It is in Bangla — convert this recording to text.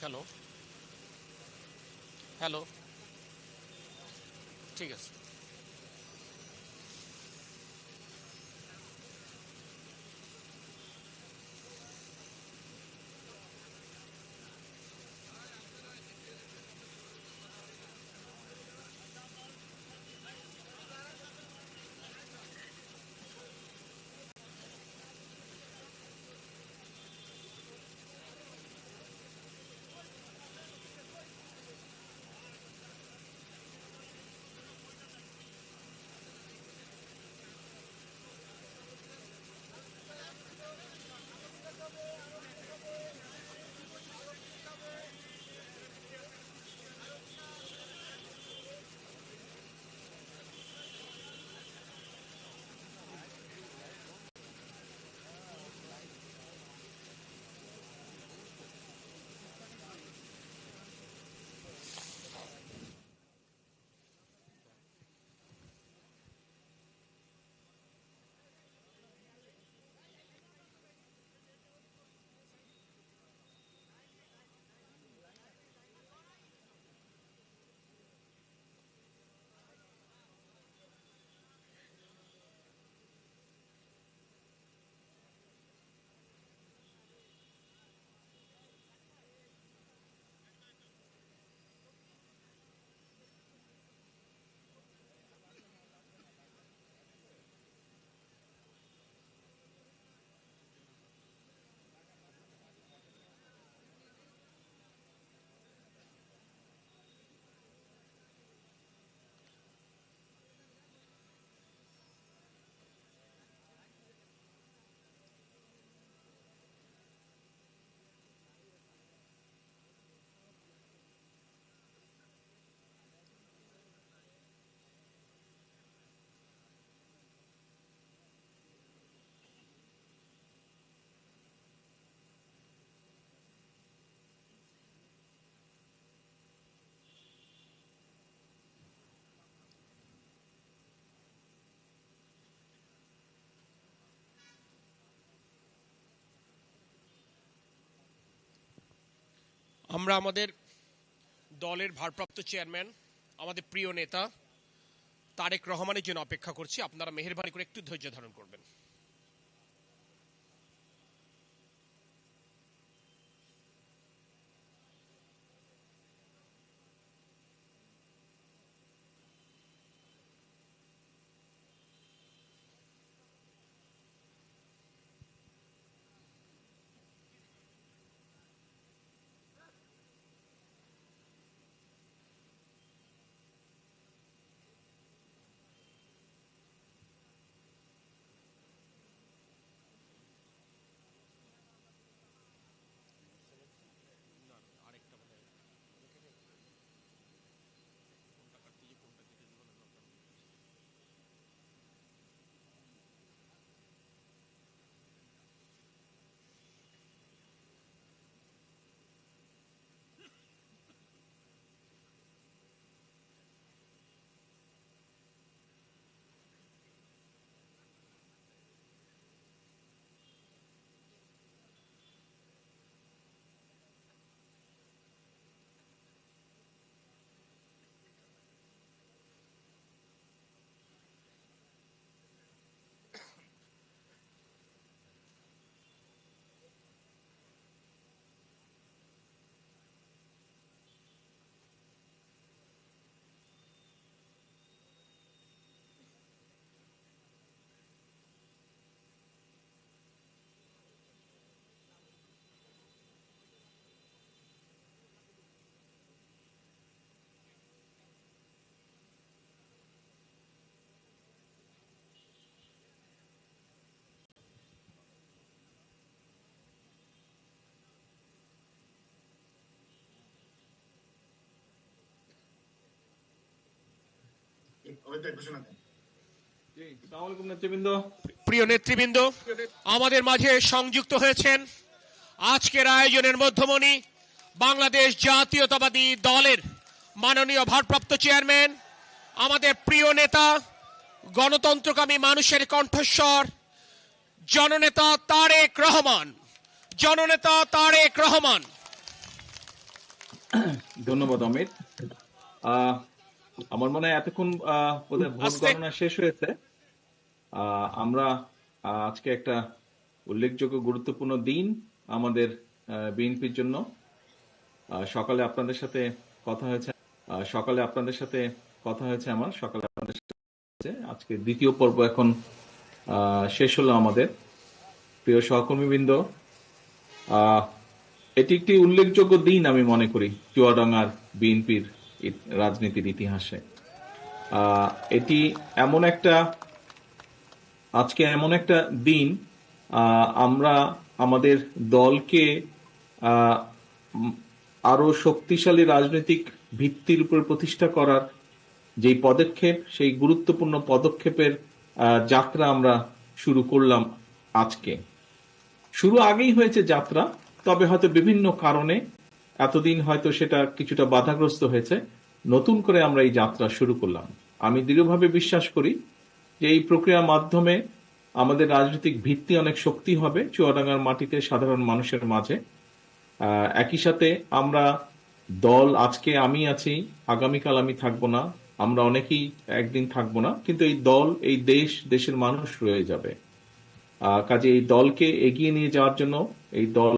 হ্যালো হ্যালো ঠিক আছে। আমরা আমাদের দলের ভারপ্রাপ্ত চেয়ারম্যান, আমাদের প্রিয় নেতা তারেক রহমানের জন্য অপেক্ষা করছি। আপনারা মেহেরবানি করে একটু ধৈর্য ধারণ করবেন। প্রিয় নেতৃবৃন্দ আমাদের মাঝে সংযুক্ত হয়েছেন আজকের আয়োজনের মধ্যমণি বাংলাদেশ জাতীয়তাবাদী দলের মাননীয় ভারপ্রাপ্ত চেয়ারম্যান আমাদের প্রিয় নেতা গণতন্ত্রকামী মানুষের কণ্ঠস্বর জননেতা তারেক রহমান। জননেতা তারেক রহমান। ধন্যবাদ অমিত। আমার মনে হয় এতক্ষণ আহ, ভোট গণনা শেষ হয়েছে। আমরা আজকে একটা উল্লেখযোগ্য গুরুত্বপূর্ণ দিন আমাদের বিএনপির জন্য। সকালে আপনাদের সাথে কথা হয়েছে সকালে আপনাদের সাথে কথা হয়েছে আমার সকালে আপনাদের সাথে আজকে দ্বিতীয় পর্ব এখন আহ, শেষ হলো আমাদের। প্রিয় সহকর্মীবৃন্দ আহ, এটি একটি উল্লেখযোগ্য দিন আমি মনে করি চুয়াডাঙ্গার বিএনপির রাজনীতির ইতিহাসে। এটি এমন একটা, আজকে এমন একটা দিন আমরা আমাদের দলকে আরও শক্তিশালী রাজনৈতিক ভিত্তির উপর প্রতিষ্ঠা করার যেই পদক্ষেপ, সেই গুরুত্বপূর্ণ পদক্ষেপের যাত্রা আমরা শুরু করলাম আজকে। শুরু আগেই হয়েছে যাত্রা, তবে হয়তো বিভিন্ন কারণে এতদিন হয়তো সেটা কিছুটা বাধাগ্রস্ত হয়েছে। নতুন করে আমরা এই যাত্রা শুরু করলাম। আমি দৃঢ়ভাবে বিশ্বাস করি যে এই প্রক্রিয়ার মাধ্যমে আমাদের রাজনৈতিক ভিত্তি অনেক শক্তি হবে চুয়াডাঙ্গার মাটিতে সাধারণ মানুষের মাঝে। একই সাথে আমরা দল আজকে আমি আছি, আগামীকাল আমি থাকব না, আমরা অনেকেই একদিন থাকব না, কিন্তু এই দল, এই দেশ, দেশের মানুষ রয়ে যাবে। কাজে এই দলকে এগিয়ে নিয়ে যাওয়ার জন্য এই দল